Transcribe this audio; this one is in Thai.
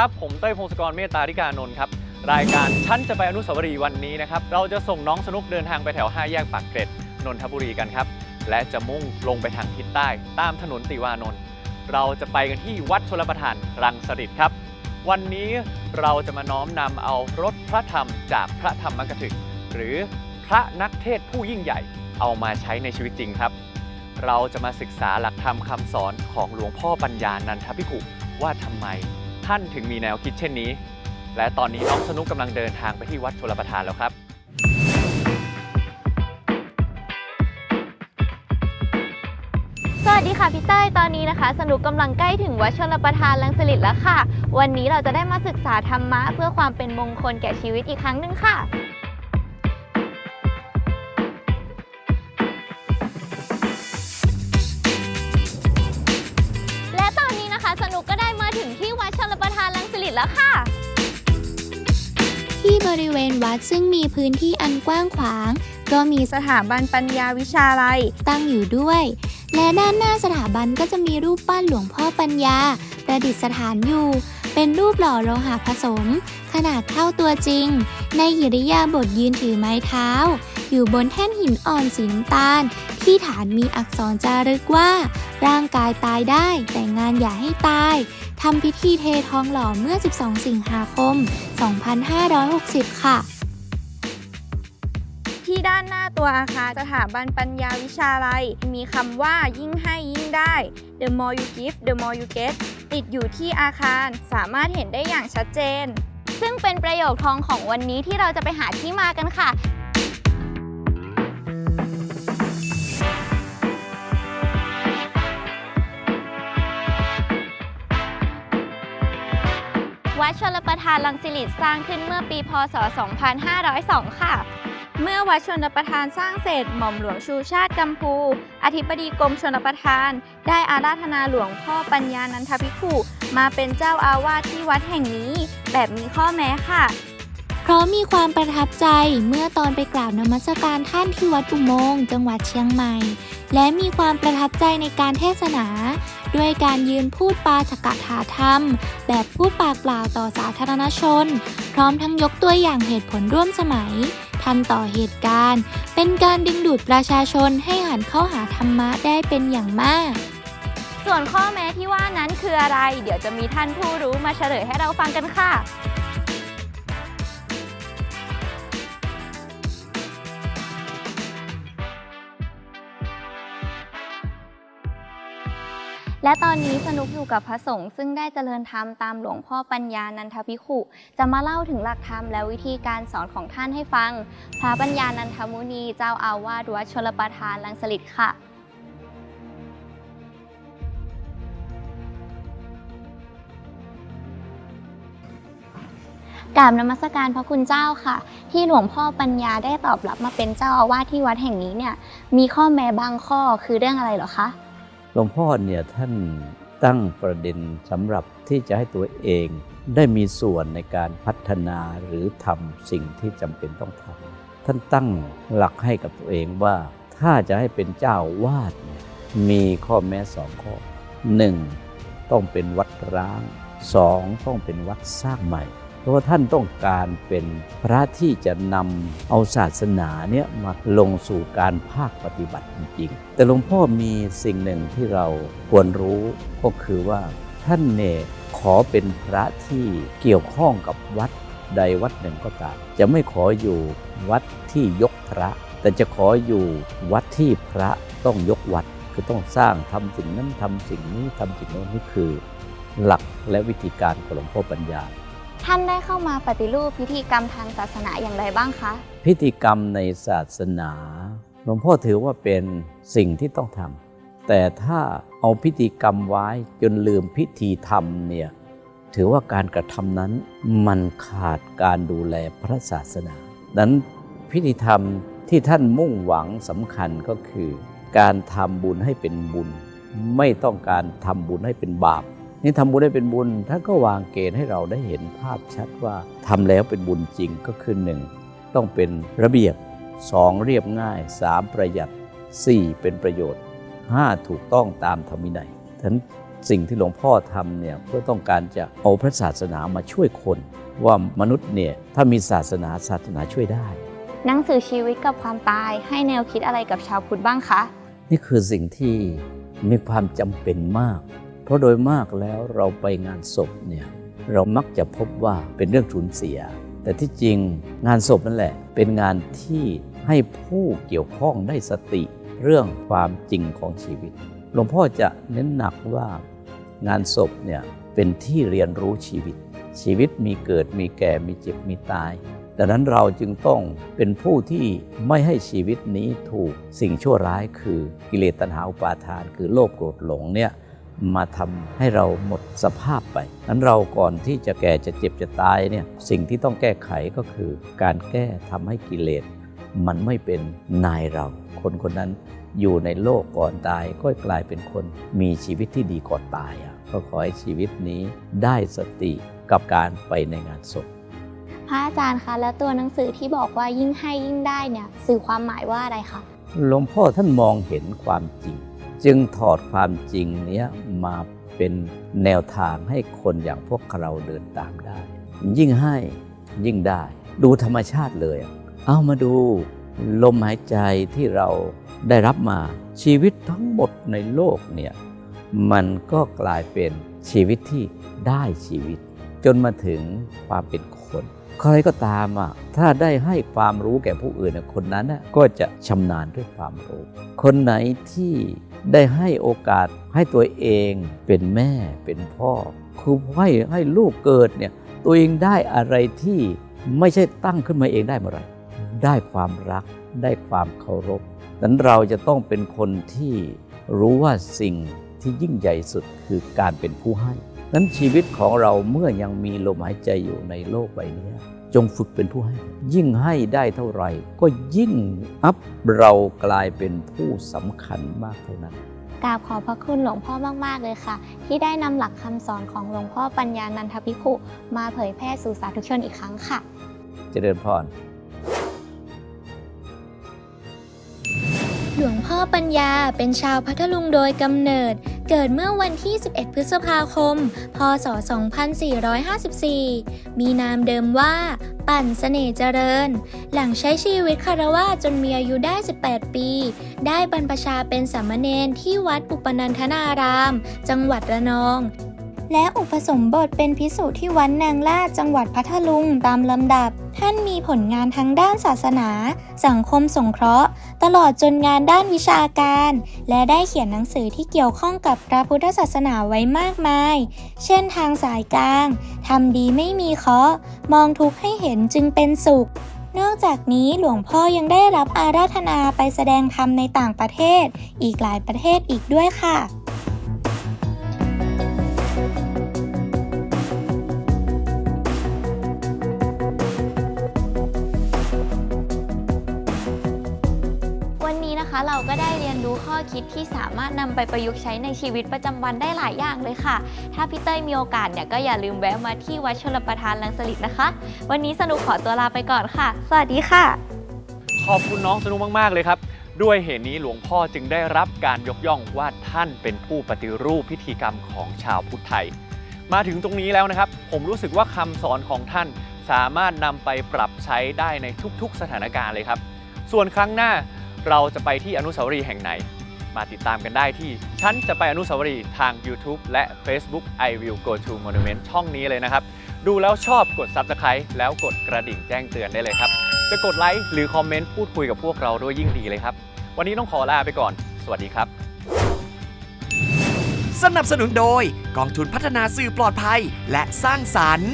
ครับ ผมเต้ยพงศกรเมตตาธิการนนท์ครับ รายการชั้นจะไปอนุสาวรีย์วันนี้นะครับ เราจะส่งน้องสนุกเดินทางไปแถว 5 แยกปากเกร็ด นนทบุรีกันครับ และจะมุ่งลงไปทางทิศใต้ ตามถนนติวานนท์ เราจะไปกันที่วัดชลประทานรังสฤษครับ วันนี้เราจะมาน้อมนำเอารถพระธรรมจากพระธรรมกถึก หรือพระนักเทศผู้ยิ่งใหญ่เอามาใช้ในชีวิตจริงครับ เราจะมาศึกษาหลักธรรมคำสอนของหลวงพ่อปัญญานันทภิกขุว่าทำไม ท่านถึงมีแนวคิดเช่นนี้ และตอนนี้น้องสนุกกำลังเดินทางไปที่วัดชลประทานแล้วครับ สวัสดีค่ะพี่เต้ยตอนนี้นะคะ สนุกกำลังใกล้ถึงวัดชลประทานลังสลิดแล้วค่ะ วันนี้เราจะได้มาศึกษาธรรมะเพื่อความเป็นมงคลแก่ชีวิตอีกครั้งหนึ่งค่ะและ จแล้วค่ะ ที่บริเวณวัดซึ่งมีพื้นที่อันกว้างขวาง ก็มีสถาบันปัญญาวิชาลัยตั้งอยู่ด้วย และด้านหน้าสถาบันก็จะมีรูปปั้นหลวงพ่อปัญญา ประดิษฐานอยู่ เป็นรูปหล่อโลหะผสม ขนาดเท่าตัวจริง ในหิริยาบถยืนถือไม้เท้า อยู่บนแท่นหินอ่อนสีน้ำตาล ที่ฐานมีอักษรจารึกว่า ร่างกายตายได้ แต่งานอย่าให้ตายทำพิธีเททองหล่อเมื่อ 12 สิงหาคม 2560 ค่ะ ที่ด้านหน้าตัวอาคารสถาบันปัญญาวิชาลัย มีคำว่ายิ่งให้ยิ่งได้ the more you give the more you get ติดอยู่ที่อาคารสามารถเห็นได้อย่างชัดเจน ซึ่งเป็นประโยคทองของวันนี้ที่เราจะไปหาที่มากันค่ะ วัดชลประทานลังสิริสร้างขึ้นเมื่อปีพศ 2502 ค่ะ เมื่อวัดชนประทานสร้างเสร็จหม่อมหลวงชูชาติกัมพู อธิบดีกรมชนประทาน ได้อาราธนาหลวงพ่อปัญญานันทภิกขุมาเป็นเจ้าอาวาสที่วัดแห่งนี้ แบบมีข้อแม้ค่ะ เพราะมีความประทับใจเมื่อตอนไปกราบนมัสการท่านที่วัดอุโมงค์จังหวัดเชียงใหม่ และมีความประทับใจในการเทศนา ด้วยการยืนพูดปาฐกถาธรรม แบบพูดปากเปล่าต่อสาธารณชน พร้อมทั้งยกตัวอย่างเหตุผลร่วมสมัย ทันต่อเหตุการณ์ เป็นการดึงดูดประชาชนให้หันเข้าหาธรรมะได้เป็นอย่างมาก ส่วนข้อแม้ที่ว่านั้นคืออะไร เดี๋ยวจะมีท่านผู้รู้มาเฉลยให้เราฟังกันค่ะ และตอนนี้สนุกอยู่กับพระสงฆ์ซึ่งได้เจริญธรรมตามหลวงพ่อปัญญานันทภิขุ จะมาเล่าถึงหลักธรรมและวิธีการสอนของท่านให้ฟัง พระปัญญานันทมุนีเจ้าอาวาสวัดชลประทานลังสลิดค่ะ กราบนมัสการพระคุณเจ้าค่ะ ที่หลวงพ่อปัญญาได้ตอบรับมาเป็นเจ้าอาวาสที่วัดแห่งนี้เนี่ยมีข้อแม้บางข้อคือเรื่องอะไรเหรอคะ หลวงพ่อเนี่ยท่านตั้งประเด็นสำหรับที่จะให้ตัวเองได้มีส่วนในการพัฒนาหรือทำสิ่งที่จำเป็นต้องทำท่านตั้งหลักให้กับตัวเองว่า ถ้าจะให้เป็นเจ้าวาดเนี่ยมีข้อแม้สองข้อหนึ่งต้องเป็นวัดร้างสองต้องเป็นวัดสร้างใหม่ เพราะว่าท่านต้องการเป็นพระที่จะนำเอาศาสนาเนี่ยมาลงสู่การภาคปฏิบัติจริงๆ แต่หลวงพ่อมีสิ่งหนึ่งที่เราควรรู้ก็คือว่าท่านเนี่ยขอเป็นพระที่เกี่ยวข้องกับวัดใดวัดหนึ่งก็ตาม จะไม่ขออยู่วัดที่ยกพระ แต่จะขออยู่วัดที่พระต้องยกวัดคือต้องสร้างทำสิ่งนั้นทำสิ่งนี้ทำสิ่งโน้นนี่คือ หลักและวิธีการของหลวงพ่อปัญญา ท่านได้เข้ามาปฏิรูปพิธีกรรมทางศาสนาอย่างไรบ้างคะ พิธีกรรมในศาสนาหลวงพ่อถือว่าเป็นสิ่งที่ต้องทำแต่ถ้าเอาพิธีกรรมไว้จนลืมพิธีทำเนี่ยถือว่าการกระทำนั้นมันขาดการดูแลพระศาสนาดังนั้นพิธีธรรมที่ท่านมุ่งหวังสำคัญก็คือ การทำบุญให้เป็นบุญ ไม่ต้องการทำบุญให้เป็นบาป นี่ทำบุญให้เป็นบุญท่านก็วางเกณฑ์ให้เราได้เห็นภาพชัดว่าทำแล้วเป็นบุญจริงก็คือหนึ่งต้องเป็นระเบียบสองเรียบง่ายสามประหยัดสี่เป็นประโยชน์ห้าถูกต้องตามธรรมวินัยฉะนั้นสิ่งที่หลวงพ่อทำเนี่ยเพื่อต้องการจะเอาพระศาสนามาช่วยคน ว่ามนุษย์เนี่ยถ้ามีศาสนาศาสนาช่วยได้ หนังสือชีวิตกับความตายให้แนวคิดอะไรกับชาวพุทธบ้างคะ นี่คือสิ่งที่มีความจำเป็นมาก เพราะโดยมากแล้วเราไปงานศพเนี่ยเรามักจะพบว่าเป็นเรื่องสูญเสีย แต่ที่จริงงานศพนั่นแหละ เป็นงานที่ให้ผู้เกี่ยวข้องได้สติเรื่องความจริงของชีวิต หลวงพ่อจะเน้นหนักว่างานศพเนี่ยเป็นที่เรียนรู้ชีวิต ชีวิตมีเกิดมีแก่มีเจ็บมีตายดังนั้นเราจึงต้องเป็นผู้ที่ไม่ให้ชีวิตนี้ถูกสิ่งชั่วร้ายคือกิเลสตัณหาอุปาทาน คือโลภโกรธหลงเนี่ย มาทำให้เราหมดสภาพไปนั้นเราก่อนที่จะแก่จะเจ็บจะตายเนี่ยสิ่งที่ต้องแก้ไขก็คือ การแก้ทำให้กิเลส มันไม่เป็นนายเรา คนคนนั้นอยู่ในโลกก่อนตายก็กลายเป็นคนมีชีวิตที่ดีก่อนตายอะก็ขอให้ชีวิตนี้ได้สติกับการไปในงานศพพระอาจารย์คะแล้วตัวหนังสือที่บอกว่ายิ่งให้ยิ่งได้เนี่ยสื่อความหมายว่าอะไรคะหลวงพ่อท่านมองเห็นความจริง จึงถอดความจริงเนี้ยมาเป็นแนวทางให้คนอย่างพวกเราเดินตามได้ ยิ่งให้ยิ่งได้ ดูธรรมชาติเลย เอามาดูลมหายใจที่เราได้รับมาชีวิตทั้งหมดในโลกเนี่ยมันก็กลายเป็นชีวิตที่ได้ชีวิต จนมาถึงความเป็นคน ใครก็ตามอะถ้าได้ให้ความรู้แก่ผู้อื่นคนนั้นก็จะชำนาญด้วยความรู้ คนไหนที่ได้ให้โอกาสให้ตัวเองเป็นแม่เป็นพ่อ คือให้ให้ลูกเกิดเนี่ยตัวเองได้อะไรที่ไม่ใช่ตั้งขึ้นมาเองได้เมื่อไรได้ความรักได้ความเคารพนั้นเราจะต้องเป็นคนที่รู้ว่าสิ่งที่ยิ่งใหญ่สุดคือการเป็นผู้ให้ นั้นชีวิตของเราเมื่อยังมีลมหายใจอยู่ในโลกใบนี้ จงฝึกเป็นผู้ให้ ยิ่งให้ได้เท่าไหร่ ก็ยิ่งอัพเรากลายเป็นผู้สำคัญมากเท่านั้นกราบขอบพระคุณหลวงพ่อมาก ๆ เลยค่ะ ที่ได้นำหลักคำสอนของหลวงพ่อปัญญานันทภิกขุมาเผยแพร่สู่สาธุชนอีกครั้งค่ะ เจริญพรหลวงพ่อปัญญาเป็นชาวพัทลุงโดยกำเนิด เกิดเมื่อวันที่ 11 พฤษภาคม พศ 2454 มีนามเดิมว่า ปั่นเสน่ห์เจริญ หลังใช้ชีวิตคารวะจนมีอายุได้ 18 ปี ได้บรรพชาเป็นสามเณรที่วัดอุปนันทนาราม จังหวัดระนอง และอุปสมบทเป็นพิสุที่วัดนางลาดจังหวัดพัทลุงตามลำดับ ท่านมีผลงานทั้งด้านศาสนา สังคมสงเคราะห์ ตลอดจนงานด้านวิชาการ และได้เขียนหนังสือที่เกี่ยวข้องกับพระพุทธศาสนาไว้มากมาย เช่นทางสายกลางทำดีไม่มีเคาะมองทุกข์ให้เห็นจึงเป็นสุขนอกจากนี้หลวงพ่อยังได้รับอาราธนาไปแสดงธรรมในต่างประเทศ อีกหลายประเทศอีกด้วยค่ะ เราก็ได้เรียนรู้ข้อคิดที่สามารถนำไปประยุกต์ใช้ในชีวิตประจำวันได้หลายอย่างเลยค่ะ ถ้าพี่เต้ยมีโอกาสเนี่ยก็อย่าลืมแวะมาที่วัดชลประทานลังสลิดนะคะ วันนี้สนุกขอตัวลาไปก่อนค่ะ สวัสดีค่ะ ขอบคุณน้องสนุกมาก ๆ เลยครับ ด้วยเหตุนี้หลวงพ่อจึงได้รับการยกย่องว่าท่านเป็นผู้ปฏิรูปพิธีกรรมของชาวพุทธไทย มาถึงตรงนี้แล้วนะครับ ผมรู้สึกว่าคำสอนของท่านสามารถนำไปปรับใช้ได้ในทุกๆ สถานการณ์เลยครับ ส่วนครั้งหน้า เราจะไปที่อนุสาวรีย์แห่งไหน มาติดตามกันได้ที่ ฉันจะไปอนุสาวรีย์ทาง YouTube และ Facebook I will go to monument ช่องนี้เลยนะครับ ดูแล้วชอบกด Subscribe แล้วกดกระดิ่งแจ้งเตือนได้เลยครับ จะกดไลค์หรือคอมเมนต์พูดคุยกับพวกเราด้วยยิ่งดีเลยครับ วันนี้ต้องขอลาไปก่อน สวัสดีครับ สนับสนุนโดยกองทุนพัฒนาสื่อปลอดภัยและสร้างสรรค์